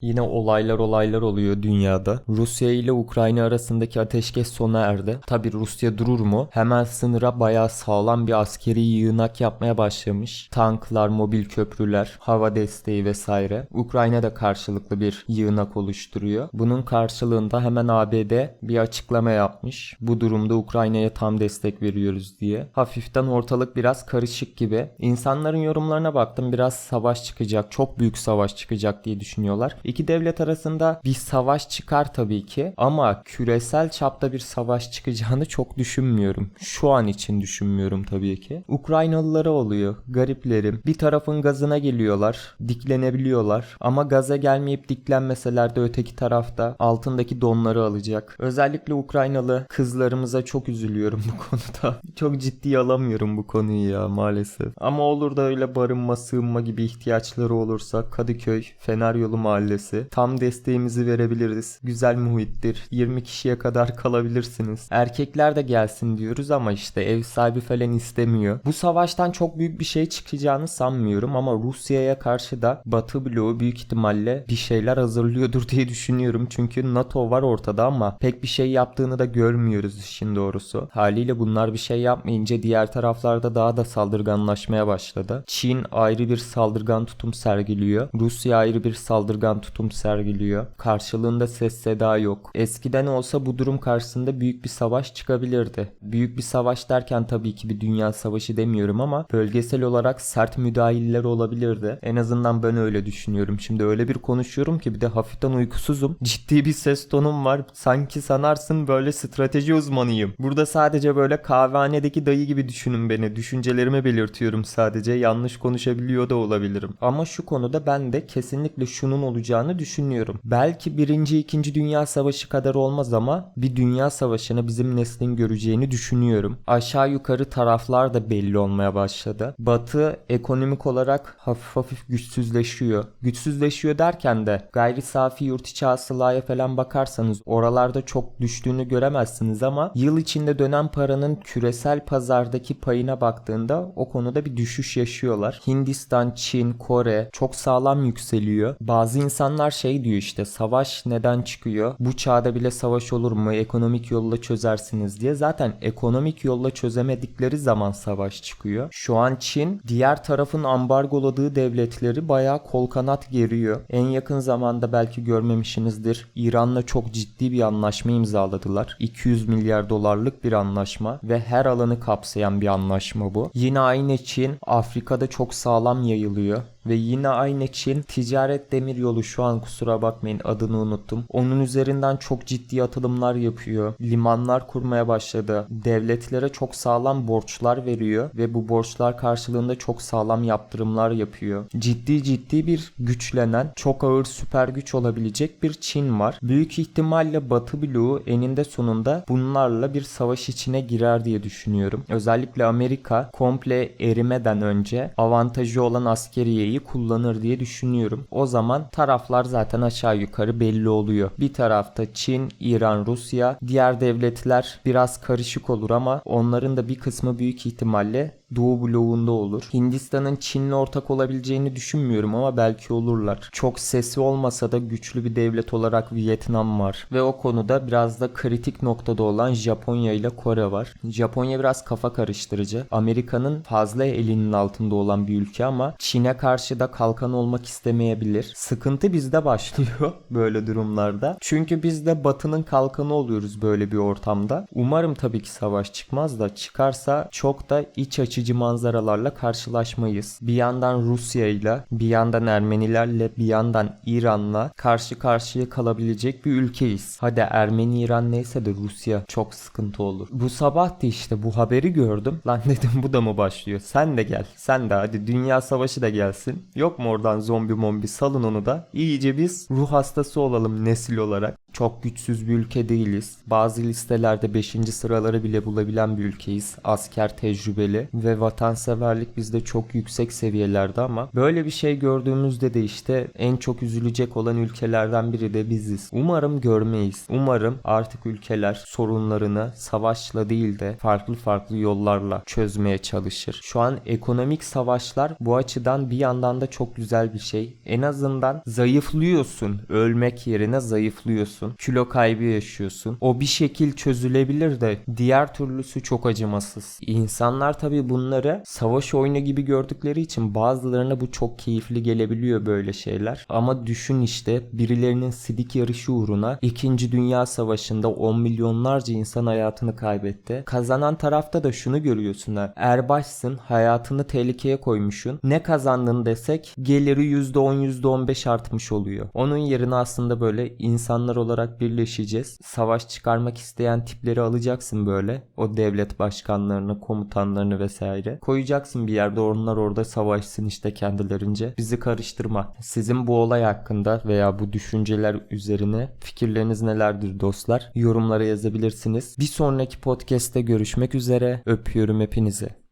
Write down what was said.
Yine olaylar olaylar oluyor dünyada. Rusya ile Ukrayna arasındaki ateşkes sona erdi. Tabi Rusya durur mu? Hemen sınıra bayağı sağlam bir askeri yığınak yapmaya başlamış. Tanklar, mobil köprüler, hava desteği vesaire. Ukrayna da karşılıklı bir yığınak oluşturuyor. Bunun karşılığında hemen ABD bir açıklama yapmış. Bu durumda Ukrayna'ya tam destek veriyoruz diye. Hafiften ortalık biraz karışık gibi. İnsanların yorumlarına baktım biraz savaş çıkacak, çok büyük savaş çıkacak diye düşünüyorlar. İki devlet arasında bir savaş çıkar tabii ki ama küresel çapta bir savaş çıkacağını çok düşünmüyorum. Şu an için düşünmüyorum tabii ki. Ukraynalılara oluyor. Gariplerim. Bir tarafın gazına geliyorlar. Diklenebiliyorlar. Ama gaza gelmeyip diklenmeseler de öteki tarafta altındaki donları alacak. Özellikle Ukraynalı kızlarımıza çok üzülüyorum bu konuda. Çok ciddiye alamıyorum bu konuyu ya maalesef. Ama olur da öyle barınma, sığınma gibi ihtiyaçları olursa Kadıköy, Fener Yolu Mahallesi tam desteğimizi verebiliriz. Güzel muhittir. 20 kişiye kadar kalabilirsiniz. Erkekler de gelsin diyoruz ama işte ev sahibi falan istemiyor. Bu savaştan çok büyük bir şey çıkacağını sanmıyorum ama Rusya'ya karşı da Batı bloğu büyük ihtimalle bir şeyler hazırlıyordur diye düşünüyorum. Çünkü NATO var ortada ama pek bir şey yaptığını da görmüyoruz işin doğrusu. Haliyle bunlar bir şey yapmayınca diğer taraflarda daha da saldırganlaşmaya başladı. Çin ayrı bir saldırgan tutum sergiliyor. Rusya ayrı bir saldırgan tutum sergiliyor. Karşılığında ses seda yok. Eskiden olsa bu durum karşısında büyük bir savaş çıkabilirdi. Büyük bir savaş derken tabii ki bir dünya savaşı demiyorum ama bölgesel olarak sert müdahiller olabilirdi. En azından ben öyle düşünüyorum. Şimdi öyle bir konuşuyorum ki bir de hafiften uykusuzum. Ciddi bir ses tonum var. Sanki sanarsın böyle strateji uzmanıyım. Burada sadece böyle kahvehanedeki dayı gibi düşünün beni. Düşüncelerimi belirtiyorum sadece. Yanlış konuşabiliyor da olabilirim. Ama şu konuda ben de kesinlikle şunun olacağını düşünüyorum. Belki birinci, ikinci dünya savaşı kadar olmaz ama bir dünya savaşını bizim neslin göreceğini düşünüyorum. Aşağı yukarı taraflar da belli olmaya başladı. Batı ekonomik olarak hafif hafif güçsüzleşiyor. Güçsüzleşiyor derken de gayri safi yurt içi hasılaya falan bakarsanız oralarda çok düştüğünü göremezsiniz ama yıl içinde dönen paranın küresel pazardaki payına baktığında o konuda bir düşüş yaşıyorlar. Hindistan, Çin, Kore çok sağlam yükseliyor. Bazı insanlar şey diyor işte savaş neden çıkıyor? Bu çağda bile savaş olur mu? Ekonomik yolla çözersiniz diye. Zaten ekonomik yolla çözemedikleri zaman savaş çıkıyor. Şu an Çin diğer tarafın ambargoladığı devletleri bayağı kol kanat geriyor. En yakın zamanda belki görmemişsinizdir. İran'la çok ciddi bir anlaşma imzaladılar. 200 milyar dolarlık bir anlaşma ve her alanı kapsayan bir anlaşma bu. Yine aynı Çin Afrika'da çok sağlam yayılıyor. Ve yine aynı Çin ticaret demiryolu şu an kusura bakmayın adını unuttum. Onun üzerinden çok ciddi atılımlar yapıyor. Limanlar kurmaya başladı. Devletlere çok sağlam borçlar veriyor ve bu borçlar karşılığında çok sağlam yaptırımlar yapıyor. Ciddi ciddi bir güçlenen, çok ağır süper güç olabilecek bir Çin var. Büyük ihtimalle Batı bloğu eninde sonunda bunlarla bir savaş içine girer diye düşünüyorum. Özellikle Amerika komple erimeden önce avantajı olan askeriyeyi kullanır diye düşünüyorum. O zaman taraflar zaten aşağı yukarı belli oluyor. Bir tarafta Çin, İran, Rusya, diğer devletler biraz karışık olur ama onların da bir kısmı büyük ihtimalle Doğu bloğunda olur. Hindistan'ın Çin'le ortak olabileceğini düşünmüyorum ama belki olurlar. Çok sesi olmasa da güçlü bir devlet olarak Vietnam var. Ve o konuda biraz da kritik noktada olan Japonya ile Kore var. Japonya biraz kafa karıştırıcı. Amerika'nın fazla elinin altında olan bir ülke ama Çin'e karşı da kalkan olmak istemeyebilir. Sıkıntı bizde başlıyor böyle durumlarda. Çünkü biz de batının kalkanı oluyoruz böyle bir ortamda. Umarım tabii ki savaş çıkmaz da çıkarsa çok da iç açıcı manzaralarla karşılaşmayız. Bir yandan Rusya ile, bir yandan Ermenilerle, bir yandan İran'la karşı karşıya kalabilecek bir ülkeyiz. Hadi Ermeni İran neyse de Rusya çok sıkıntı olur. Bu sabah da işte bu haberi gördüm. Lan dedim bu da mı başlıyor? Sen de gel. Sen de hadi dünya savaşı da gelsin. Yok mu oradan zombi mombi salın onu da. İyice biz ruh hastası olalım nesil olarak. Çok güçsüz bir ülke değiliz. Bazı listelerde 5. sıraları bile bulabilen bir ülkeyiz. Asker tecrübeli ve vatanseverlik bizde çok yüksek seviyelerde ama böyle bir şey gördüğümüzde de işte en çok üzülecek olan ülkelerden biri de biziz. Umarım görmeyiz. Umarım artık ülkeler sorunlarını savaşla değil de farklı farklı yollarla çözmeye çalışır. Şu an ekonomik savaşlar bu açıdan bir yandan da çok güzel bir şey. En azından zayıflıyorsun. Ölmek yerine zayıflıyorsun. Kilo kaybı yaşıyorsun. O bir şekil çözülebilir de diğer türlüsü çok acımasız. İnsanlar tabi bunları savaş oyunu gibi gördükleri için bazılarına bu çok keyifli gelebiliyor böyle şeyler. Ama düşün işte birilerinin sidik yarışı uğruna 2. Dünya Savaşı'nda 10 milyonlarca insan hayatını kaybetti. Kazanan tarafta da şunu görüyorsun ha. Erbaşsın hayatını tehlikeye koymuşsun. Ne kazandın desek geliri %10 %15 artmış oluyor. Onun yerine aslında böyle insanlar olarak birleşeceğiz. Savaş çıkarmak isteyen tipleri alacaksın böyle. O devlet başkanlarını, komutanlarını vesaire. Koyacaksın bir yerde onlar orada savaşsın işte kendilerince. Bizi karıştırma. Sizin bu olay hakkında veya bu düşünceler üzerine fikirleriniz nelerdir dostlar? Yorumlara yazabilirsiniz. Bir sonraki podcast'te görüşmek üzere. Öpüyorum hepinizi.